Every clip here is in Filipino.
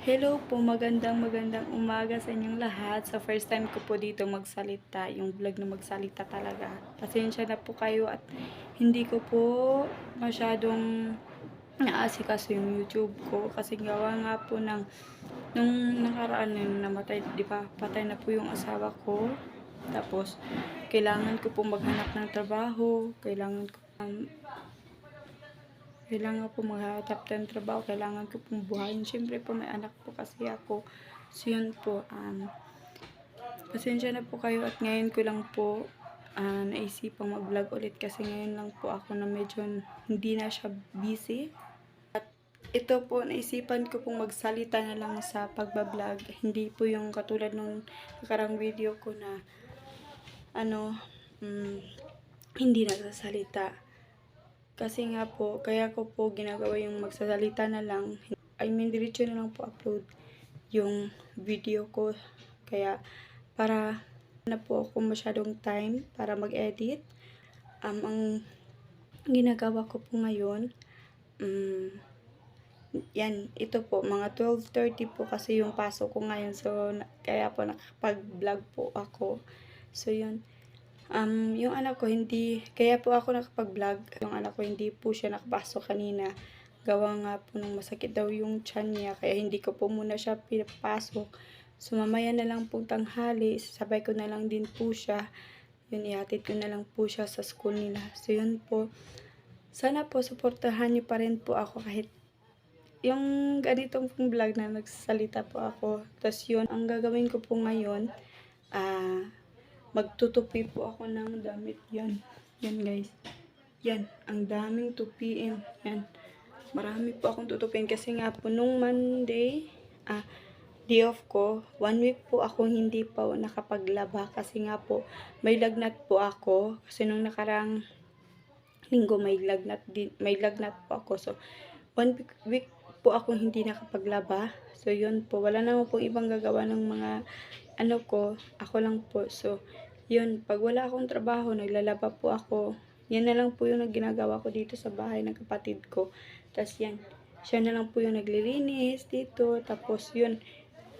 Hello po, magandang magandang umaga sa inyong lahat. Sa first time ko po dito magsalita, yung vlog na magsalita talaga. Pasensya na po kayo at hindi ko po masyadong naasikaso yung YouTube ko kasi gawa nga po ng nung nakaraan na namatay, di ba, patay na po yung asawa ko. Tapos, kailangan ko po maghanap ng trabaho, kailangan ko um, kailangan po maghanap ng trabaho, kailangan ko pong buhayin. Siyempre po may anak po kasi ako. So yun po, um, pasensya na po kayo at ngayon ko lang po uh, naisipang mag-vlog ulit kasi ngayon lang po ako na medyo hindi na siya busy. At ito po, naisipan ko pong magsalita na lang sa pagbablog. Hindi po yung katulad nung nakarang video ko na ano, mm, hindi nagsasalita. Kasi nga po, kaya ko po ginagawa yung magsasalita na lang. I mean, diretso na lang po upload yung video ko. Kaya, para na po ako masyadong time para mag-edit. Um, ang ginagawa ko po ngayon, um, yan, ito po, mga 12.30 po kasi yung pasok ko ngayon. So, kaya po nakapag-vlog po ako. So, yun. Um, yung anak ko hindi, kaya po ako nakapag-vlog. Yung anak ko hindi po siya nakapasok kanina. Gawa nga po ng masakit daw yung tiyan niya, kaya hindi ko po muna siya pinapasok. So, mamaya na lang po tanghali, sabay ko na lang din po siya. Yun, ihatid ko na lang po siya sa school nila. So, yun po. Sana po, supportahan niyo pa rin po ako kahit yung ganitong pong vlog na nagsasalita po ako. Tapos yun, ang gagawin ko po ngayon, ah, magtutupi po ako ng damit. Yan. Yan guys. Yan. Ang daming tupiin. Yan. Marami po akong tutupin kasi nga po nung Monday, ah, day off ko, one week po ako hindi pa nakapaglaba kasi nga po may lagnat po ako kasi nung nakarang linggo may lagnat din, may lagnat po ako. So, one week, week po akong hindi nakapaglaba. So, yun po. Wala naman po ibang gagawa ng mga ano ko. Ako lang po. So, yun. Pag wala akong trabaho, naglalaba po ako. Yan na lang po yung ginagawa ko dito sa bahay ng kapatid ko. Tapos yan. Siya na lang po yung naglilinis dito. Tapos yun.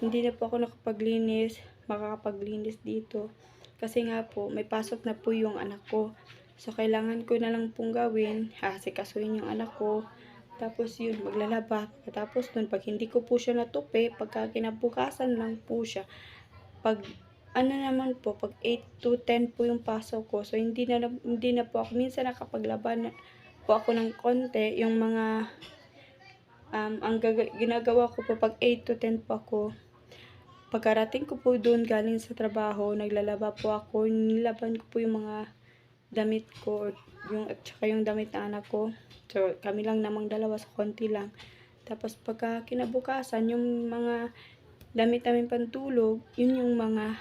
Hindi na po ako nakapaglinis. Makakapaglinis dito. Kasi nga po, may pasok na po yung anak ko. So, kailangan ko na lang pong gawin. Hasikasuhin yung anak ko. Tapos yun, maglalaba. Tapos dun, pag hindi ko po siya natupi, pagka kinabukasan lang po siya. Pag, ano naman po, pag 8 to 10 po yung pasok ko. So, hindi na, hindi na po ako. Minsan nakapaglaban na po ako ng konti. Yung mga, um, ang ginagawa ko po pag 8 to 10 po ako. Pagkarating ko po doon galing sa trabaho, naglalaba po ako. Nilaban ko po yung mga damit ko, yung, at saka yung damit ng anak ko. So, kami lang namang dalawa sa konti lang. Tapos pagka kinabukasan, yung mga damit namin pantulog, yun yung mga,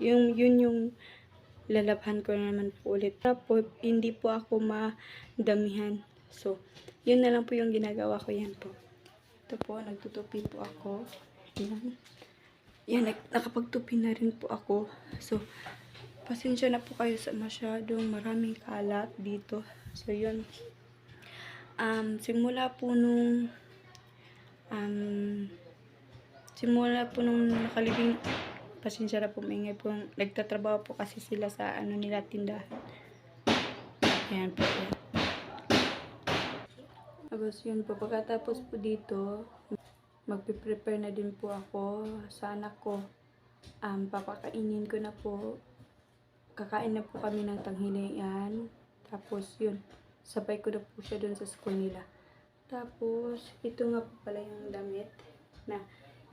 yung, yun yung lalabhan ko naman po ulit. Tapos, hindi po ako madamihan. So, yun na lang po yung ginagawa ko yan po. Ito po, nagtutupi po ako. Yan. Yan, nak- nakapagtupi na rin po ako. So, pasensya na po kayo sa masyadong maraming kalat dito. So, yun. Um, simula po nung um, simula po nung nakalibing pasensya na po maingay po. Nagtatrabaho po kasi sila sa ano nila tindahan. Ayan po yan tapos yun po pagkatapos po dito magpe-prepare na din po ako sa anak ko. Um, papakainin ko na po. Kakain na po kami ng tanghalian tapos yun sabay ko na po siya dun sa school nila. Tapos, ito nga po pala yung damit na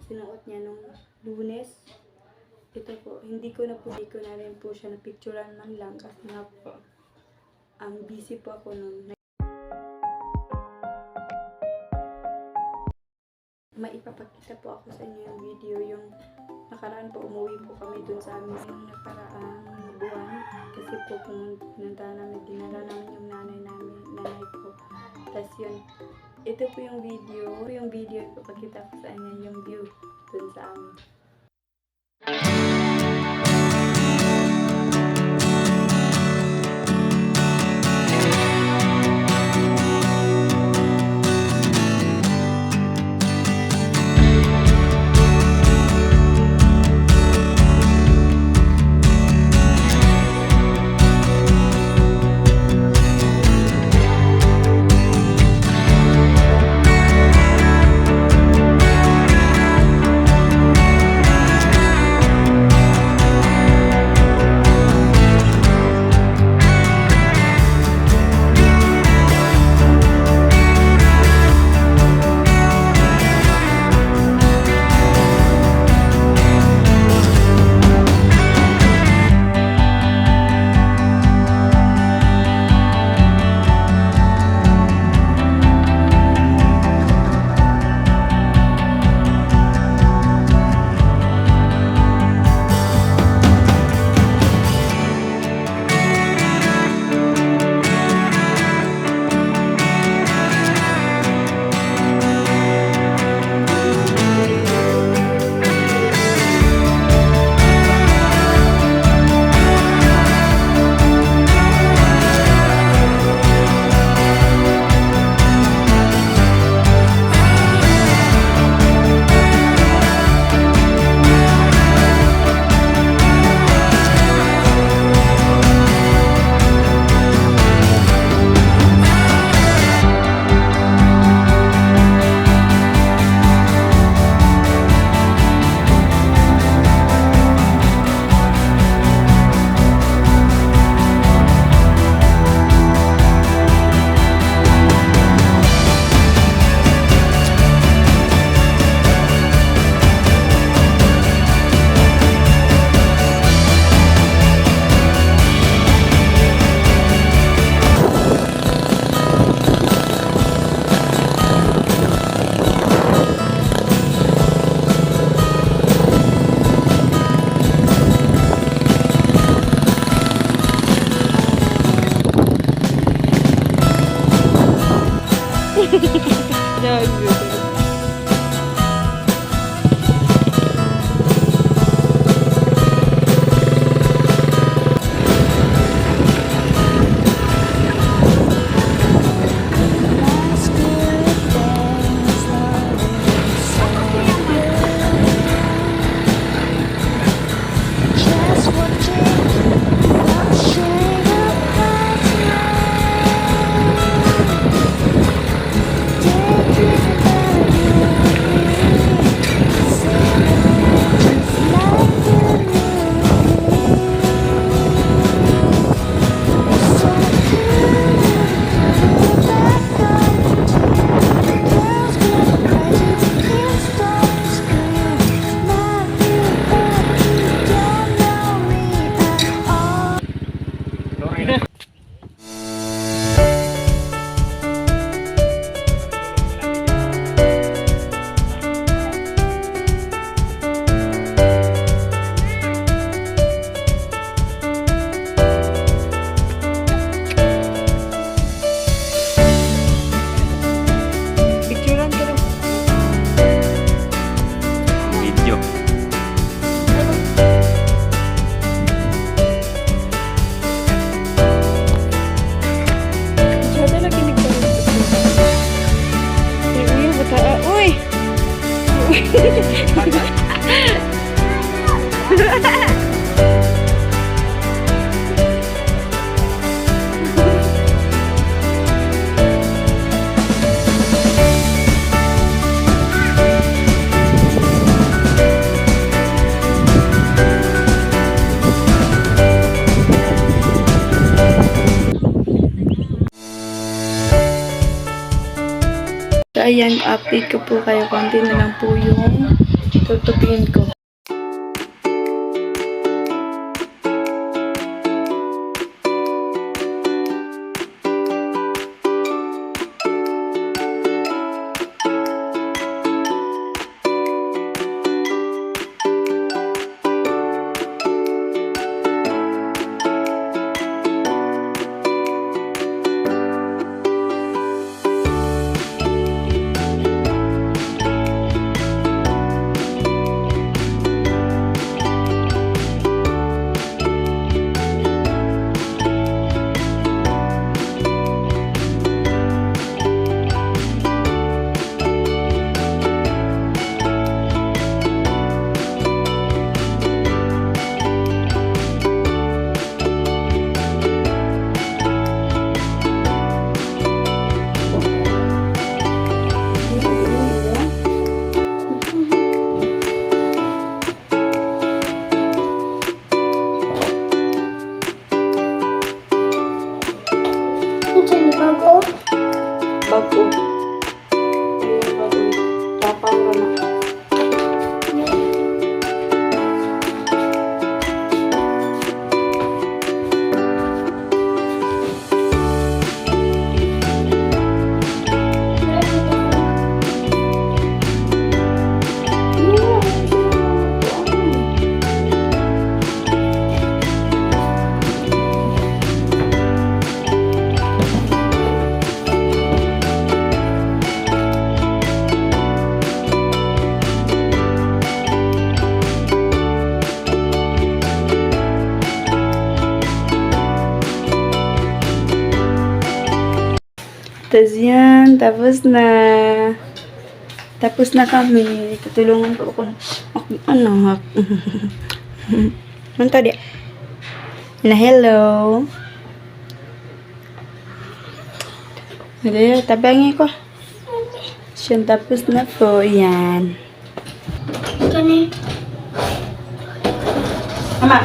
sinuot niya nung lunes. Ito po, hindi ko na po, hindi ko na rin po siya na-picturean man lang kasi nga po, ang busy po ako nung maipapakita po ako sa inyo yung video yung nakaraan po umuwi po kami dun sa amin yung nakaraang buwan. Kasi po pumunta namin dinala namin yung nanay namin nanay ko. Tapos yun ito po yung video. Ito po yung video ipapakita ko sa inyo yung view dun sa amin ayan, update ko po kayo. Konti na lang po yung tutupin ko. Tapos yan, tapos na. Tapos na kami. Tutulungan ko ako. ano. Ano to di? Na hello. Hindi, tabangi ko. Siyan, tapos na po. Yan. Kani. Mama.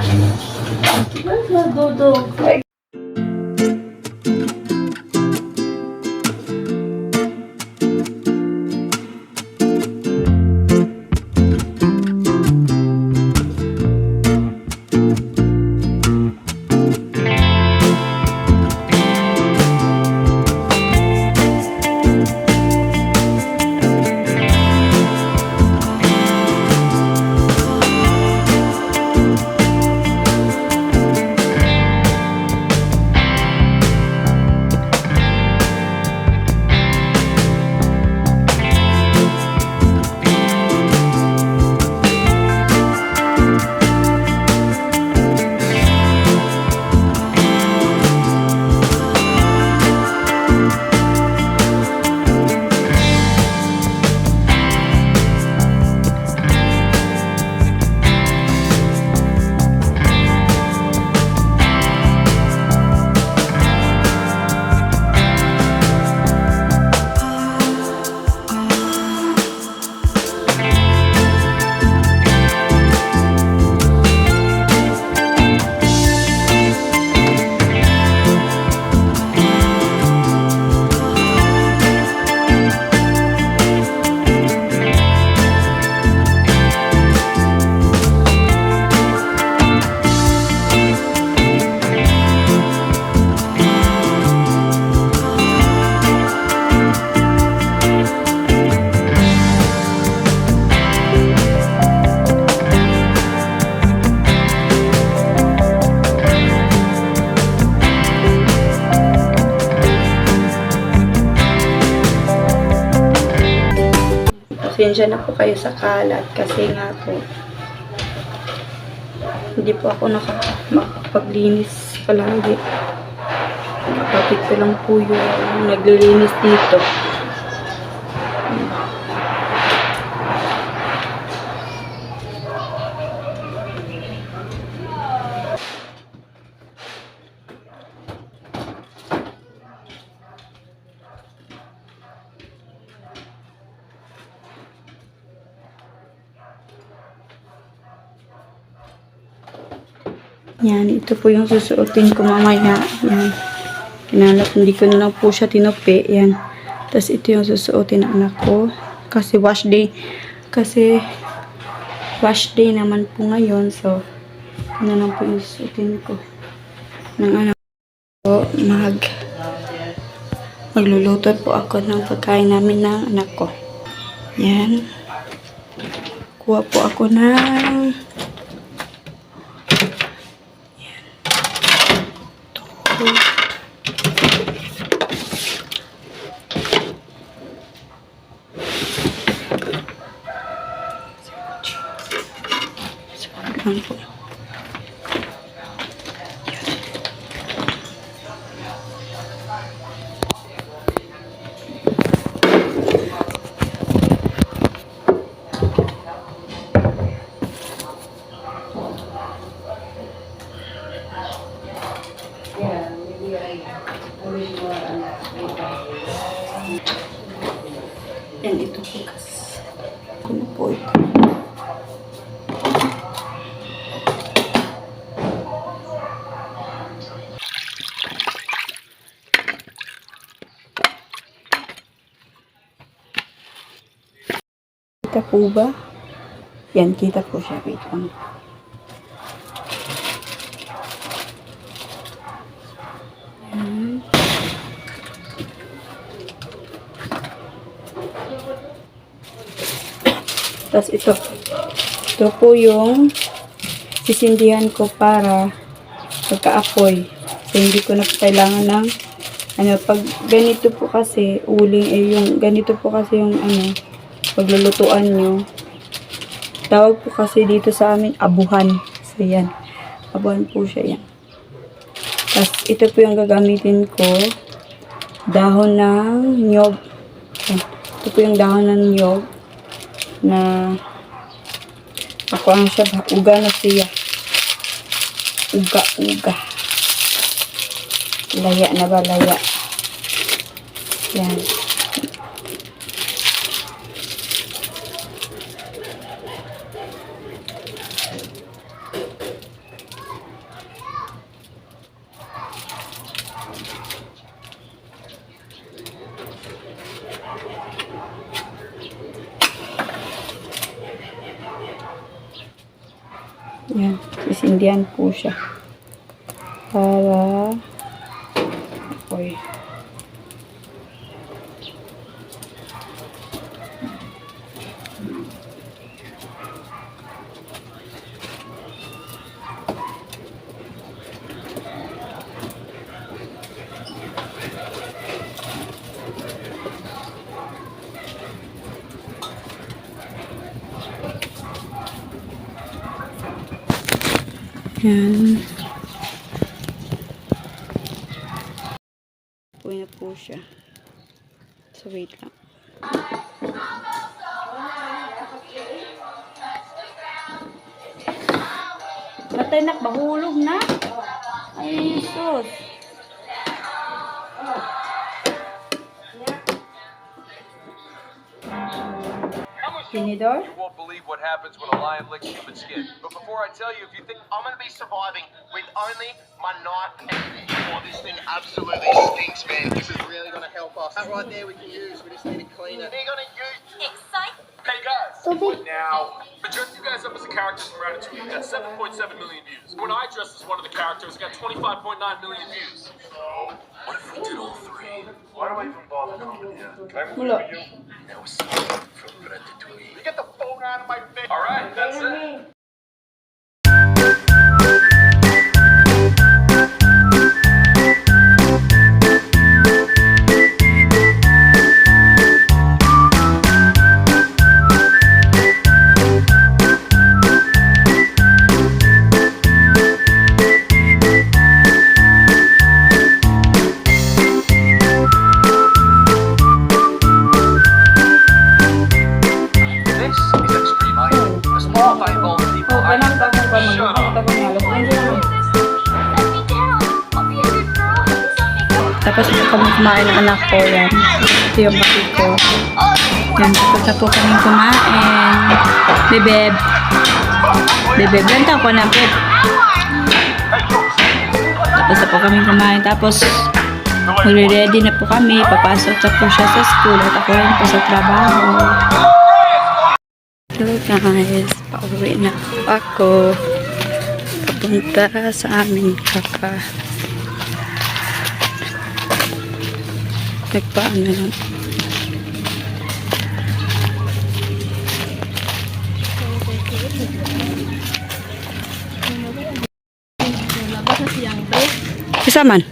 Dudog. Pasensya na po kayo sa kalat kasi nga po hindi po ako nakapag-linis palagi. Kapatid ko lang po yung naglilinis dito. Yan, ito po yung susuotin ko mamaya. Yan. Kinalap, hindi ko na lang po siya tinupi. Yan. Tapos ito yung susuotin ng anak ko. Kasi wash day. Kasi wash day naman po ngayon. So, ano lang po yung susuotin ko. Ng anak ko, mag magluluto po ako ng pagkain namin ng anak ko. Yan. Kuha po ako ng Ano po? Kita po ba? Yan, kita po siya. Wait lang. Yan. Tapos ito. Ito po yung sisindihan ko para pagka-apoy. So, hindi ko na kailangan ng ano, pag ganito po kasi, uling, eh, yung, ganito po kasi yung, ano, paglulutuan nyo. Tawag po kasi dito sa amin, abuhan. So, yan. Abuhan po siya, yan. Tapos, ito po yung gagamitin ko. Dahon ng nyog. Ito po yung dahon ng nyog na ako ang siya? Uga na siya. Uga, uga. Laya na ba? Laya. Yan. Sisindihan po siya. Para apoy. Yan. Uwi na po siya. So, wait lang. Matay nak, bahulog na. Ay, sus. Tinidor? You won't believe what happens when a lion licks human skin. But before I tell you, if you think I'm gonna be surviving with only my knife and oh, this thing absolutely stinks, man. This is really gonna help us. That right there we can use. We just need to clean it. They're gonna use Hey guys, what now? I dressed you guys up as the characters from Ratatouille. Got 7.7 million views. When I dressed as one of the characters, got 25.9 million views. So, what if we did all three? Why do I even bother coming here? Can I Wala. That was something from Ratatouille. You get the phone out of my face. All right, that's it. Anak ko. Yan. Ito yung kapit ko. Yan. Tapos na po kami kumain. Bebeb. Bebeb. Taon ko na, Beb? Tapos na po kami kumain. Tapos, magre-ready na po kami. Papasok na po siya sa school at ako rin po sa trabaho. Hello guys, pauwi na ako. Papunta sa aming kaka. Nagpaano lang. Isa man.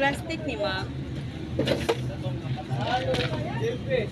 Plastic ni ma'am. Seventy-eight,